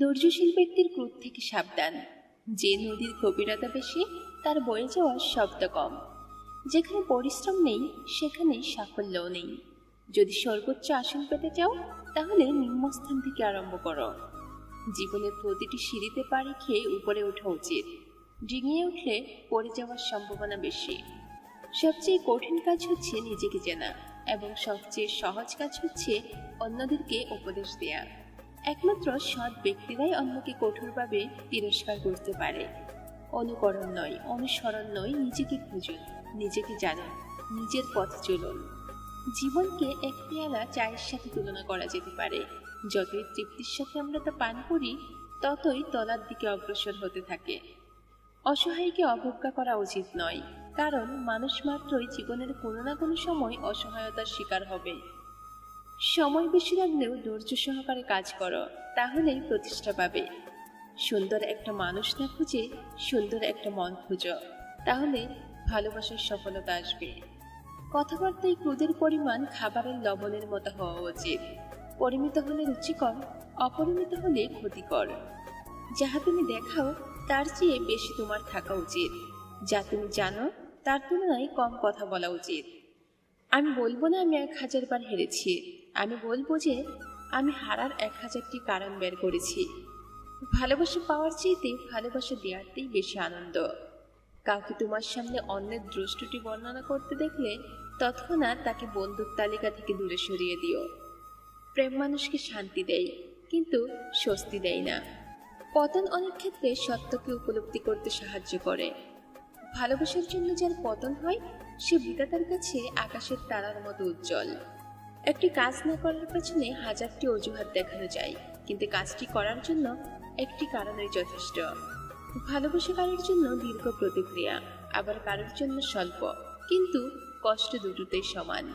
ধৈর্যশীল ব্যক্তির ক্রোধ থেকে সাবধান। যে নদীর গভীরতা বেশি, তার বয়ে যাওয়ার শব্দ কম। যেখানে পরিশ্রম নেই, সেখানে সাফল্যও নেই। যদি সর্বোচ্চ আসন পেতে চাও, তাহলে নিম্নস্থান থেকে আরম্ভ করো। জীবনের প্রতিটি সিঁড়িতে পাড়ি খেয়ে উপরে ওঠা উচিত। ডিঙিয়ে উঠলে পড়ে যাওয়ার সম্ভাবনা বেশি। সবচেয়ে কঠিন কাজ হচ্ছে নিজেকে চেনা এবং সবচেয়ে সহজ কাজ হচ্ছে অন্যদেরকে উপদেশ দেয়া। একমাত্র সৎ ব্যক্তিরাই অন্যকে কঠোরভাবে তিরস্কার করতে পারে। অনুকরণ নয়, অনুসরণ নয়, নিজেকে খুঁজুন, নিজেকে জানুন, নিজের পথ চলুন। জীবনকে এক পেয়ালা চায়ের সাথে তুলনা করা যেতে পারে। যতই তৃপ্তির সাথে আমরা তা পান করি, ততই তলার দিকে অগ্রসর হতে থাকে। অসহায়কে অবজ্ঞা করা উচিত নয়, কারণ মানুষ মাত্রই জীবনের কোনো না কোনো সময় অসহায়তার শিকার হবে। সময় বেশি লাগলেও ধৈর্য সহকারে কাজ করো, তাহলেই প্রতিষ্ঠা পাবে। সুন্দর একটা মানুষ না খুঁজে সুন্দর একটা মন খুঁজো, তাহলে ভালোবাসার সফলতা আসবে। কথাবার্তায় ক্রোধের পরিমাণ খাবারের লবণের মতো হওয়া উচিত। পরিমিত হলে রুচিকর অপরিমিত হলে ক্ষতিকর। যাহা তুমি দেখাও, তার চেয়ে বেশি তোমার থাকা উচিত। যা তুমি জানো, তার তুলনায় কম কথা বলা উচিত। আমি বলব না আমি এক হাজার বার হেরেছি। আমি বলব যে, আমি হারার এক হাজারটি কারণ বের করেছি। ভালোবাসা পাওয়ার চাইতে ভালোবাসা দেওয়ারতেই বেশি আনন্দ। কাউকে তোমার সামনে অন্যের দ্রষ্টটি বর্ণনা করতে দেখলে তৎক্ষণাৎ তাকে বন্ধুর তালিকা থেকে দূরে সরিয়ে দিও। প্রেম মানুষকে শান্তি দেয়, কিন্তু স্বস্তি দেয় না। পতন অনেক ক্ষেত্রে সত্যকে উপলব্ধি করতে সাহায্য করে। ভালোবাসার জন্য যার পতন হয়, সে বিধাতার কাছে আকাশের তারার মতো উজ্জ্বল। একটি কাজ না করার পেছনে হাজারটি অজুহাত দেখানো যায়, কিন্তু কাজটি করার জন্য একটি কারণই যথেষ্ট। ভালোবাসা কারোর জন্য দীর্ঘ প্রতিক্রিয়া, আবার কারোর জন্য স্বল্প, কিন্তু কষ্ট দুটোতেই সমান।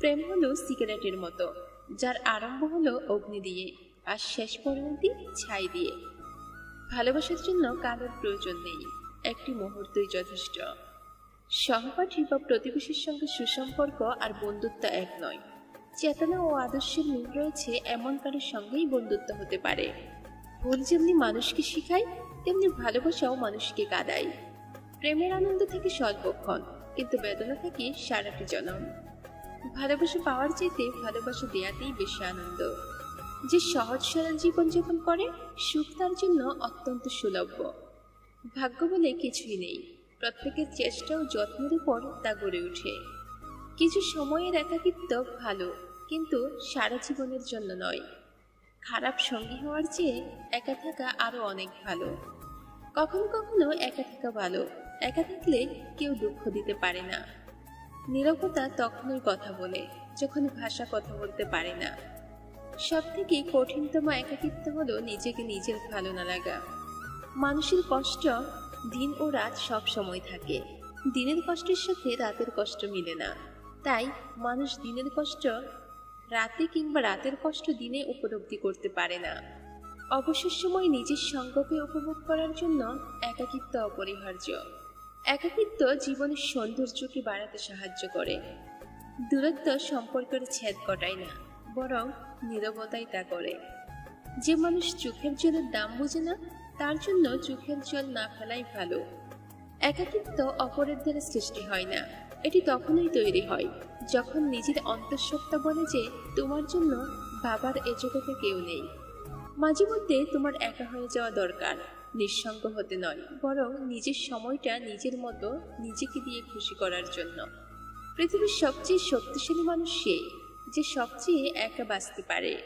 প্রেম হলো সিগারেটের মতো, যার আরম্ভ হলো অগ্নি দিয়ে, আর শেষ পরিণতি ছাই দিয়ে। ভালোবাসার জন্য কারোর প্রয়োজন নেই, একটি মুহূর্তই যথেষ্ট। সহপাঠী বা প্রতিবেশীর সঙ্গে সুসম্পর্ক আর বন্ধুত্ব এক নয়। চেতনা ও আদর্শের মিল রয়েছে এমন কারোর সঙ্গেই বন্ধুত্ব হতে পারে। ভুল যেমনি মানুষকে শিখায়, তেমনি ভালোবাসাও মানুষকে কাঁদায়। প্রেমের আনন্দ থেকে স্বল্পক্ষণ কিন্তু বেদনা থেকে সারাটি জনম। ভালোবাসা পাওয়ার চাইতে ভালোবাসা দেয়াতেই বেশি আনন্দ। যে সহজ সরল জীবনযাপন করে, সুখ তার জন্য অত্যন্ত সুলভ্য ভাগ্য বলে কিছুই নেই। প্রত্যেকের চেষ্টা ও যত্নের উপর তা গড়ে ওঠে। কিছু সময়ের একাকিত্ব ভালো, কিন্তু সারা জীবনের জন্য নয়। খারাপ সঙ্গী হওয়ার চেয়ে একা থাকা আরও অনেক ভালো। কখনো কখনো একা থাকা ভালো, একা থাকলে কেউ দুঃখ দিতে পারে না। নিরবতা তখনই কথা বলে, যখন ভাষা কথা বলতে পারে না। সব থেকে কঠিনতম একাকিত্ব হলো নিজেকে নিজের ভালো না লাগা। মানুষের কষ্ট দিন ও রাত সব সময় থাকে। দিনের কষ্টের সাথে রাতের কষ্ট মিলে না। তাই মানুষ দিনের কষ্ট রাতে কিংবা রাতের কষ্ট দিনে উপলব্ধি করতে পারে না। অবসর সময় নিজের সঙ্গকে উপভোগ করার জন্য একাকিত্ব অপরিহার্য। একাকিত্ব জীবনের সৌন্দর্যকে বাড়াতে সাহায্য করে। দূরত্ব সম্পর্কের ছেদ কটায় না, বরং নীরবতাই তা করে। যে মানুষ চোখের জলের দাম বোঝে না, তার জন্য চোখের জল না ফেলাই ভালো। একাকিত্ব অপরের দ্বারা সৃষ্টি হয় না। এটি তখনই তৈরি হয়, যখন নিজের অন্তঃসত্ত্বা বলে যে তোমার জন্য বাবার এ জগতে কেউ নেই। মাঝে মধ্যে তোমার একা হয়ে যাওয়া দরকার, নিঃসঙ্গ হতে নয়, বরং নিজের সময়টা নিজের মতো নিজেকে দিয়ে খুশি করার জন্য। পৃথিবীর সবচেয়ে শক্তিশালী মানুষ সে, যে সবচেয়ে একা বাঁচতে পারে।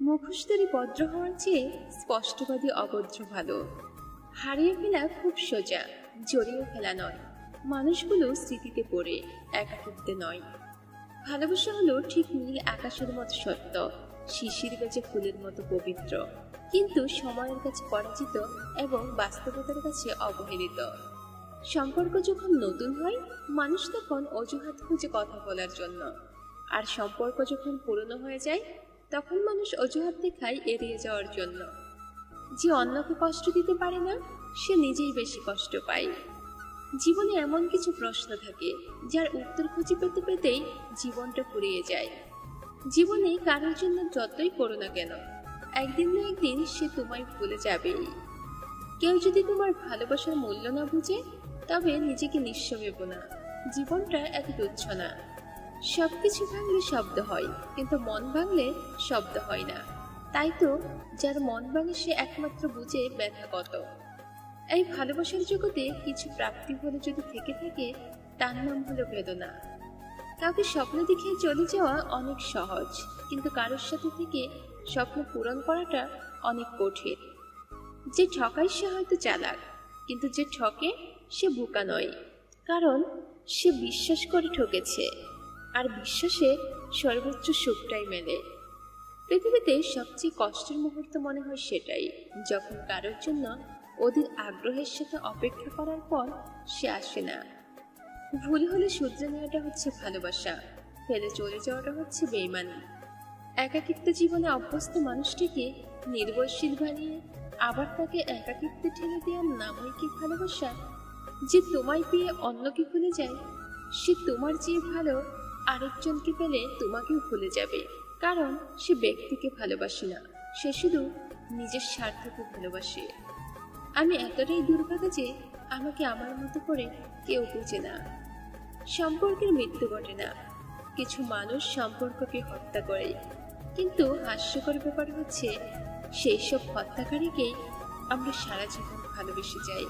মুখোশধারী ভদ্র হওয়ার চেয়ে স্পষ্টবাদী অভদ্র ভালো। হারিয়ে ফেলা খুব সোজা, জড়িয়ে ফেলা নয়। মানুষগুলো স্মৃতিতে পড়ে, একাকিত্বে নয়। ভালোবাসা হলো ঠিক নীল আকাশের মতো সত্য, শিশির বেজে ফুলের মতো পবিত্র। কিন্তু সময়ের কাছে পরাজিত এবং বাস্তবতার কাছে অবহেলিত। সম্পর্ক যখন নতুন হয়, মানুষ তখন অজুহাত খুঁজে কথা বলার জন্য। আর সম্পর্ক যখন পুরনো হয়ে যায়, তখন মানুষ অজুহাত দেখায় এড়িয়ে যাওয়ার জন্য। যে অন্যকে কষ্ট দিতে পারে না, সে নিজেই বেশি কষ্ট পায়। জীবনে এমন কিছু প্রশ্ন থাকে, যার উত্তর খুঁজে পেতে পেতেই জীবনটা ফুরিয়ে যায়। জীবনে কারোর জন্য যতই করো না কেন, একদিন না একদিন সে তোমায় ভুলে যাবেই। কেউ যদি তোমার ভালোবাসার মূল্য না বুঝে, তবে নিজেকে নিঃস্ব ভেবো না। জীবনটা এত তুচ্ছ না। সবকিছু ভাঙলে শব্দ হয়, কিন্তু মন ভাঙলে শব্দ হয় না। তাই তো, যার মন ভাঙে সে একমাত্র বুঝে ব্যথা কত। এই ভালোবাসার জগতে কিছু প্রাপ্তি হলে যদি থেকে থাকে, তার নাম হলো বেদনা। কাউকে স্বপ্ন দেখে চলে যাওয়া অনেক সহজ, কিন্তু কারোর সাথে থেকে স্বপ্ন পূরণ করাটা অনেক কঠিন। যে ঠকায় সে হয়তো চালাক, কিন্তু যে ঠকে সে বোকা নয়, কারণ সে বিশ্বাস করে ঠকেছে, আর বিশ্বাসে সর্বোচ্চ সুখটাই মেলে। পৃথিবীতে সবচেয়ে কষ্টের মুহূর্ত মনে হয় সেটাই, যখন কারোর জন্য ওদের আগ্রহের সাথে অপেক্ষা করার পর সে আসে না। ভুল হলে শুধরে নেওয়াটা হচ্ছে ভালোবাসা, ফেলে চলে যাওয়াটা হচ্ছে বেইমানি। একাকিত্ব জীবনে অভ্যস্ত মানুষটিকে নির্ভরশীল বানিয়ে আবার তাকে একাকিত্বে ঠেলে দেওয়ার নামই কি ভালোবাসা? যে তোমায় পেয়ে অন্যকে ভুলে যায়, সে তোমার চেয়ে ভালো আরেকজনকে পেলে তোমাকেও ভুলে যাবে। কারণ সে ব্যক্তিকে ভালোবাসে না, সে শুধু নিজের স্বার্থকে ভালোবাসে। আমি এতটাই দুর্ভাগা যে আমাকে আমার মতো করে কেউ বুঝে না। সম্পর্কের মৃত্যু ঘটে না। কিছু মানুষ সম্পর্ককে হত্যা করে। কিন্তু হাস্যকর ব্যাপার হচ্ছে, সেই সব হত্যাকারীকেই আমরা সারা জীবন ভালোবেসে যাই।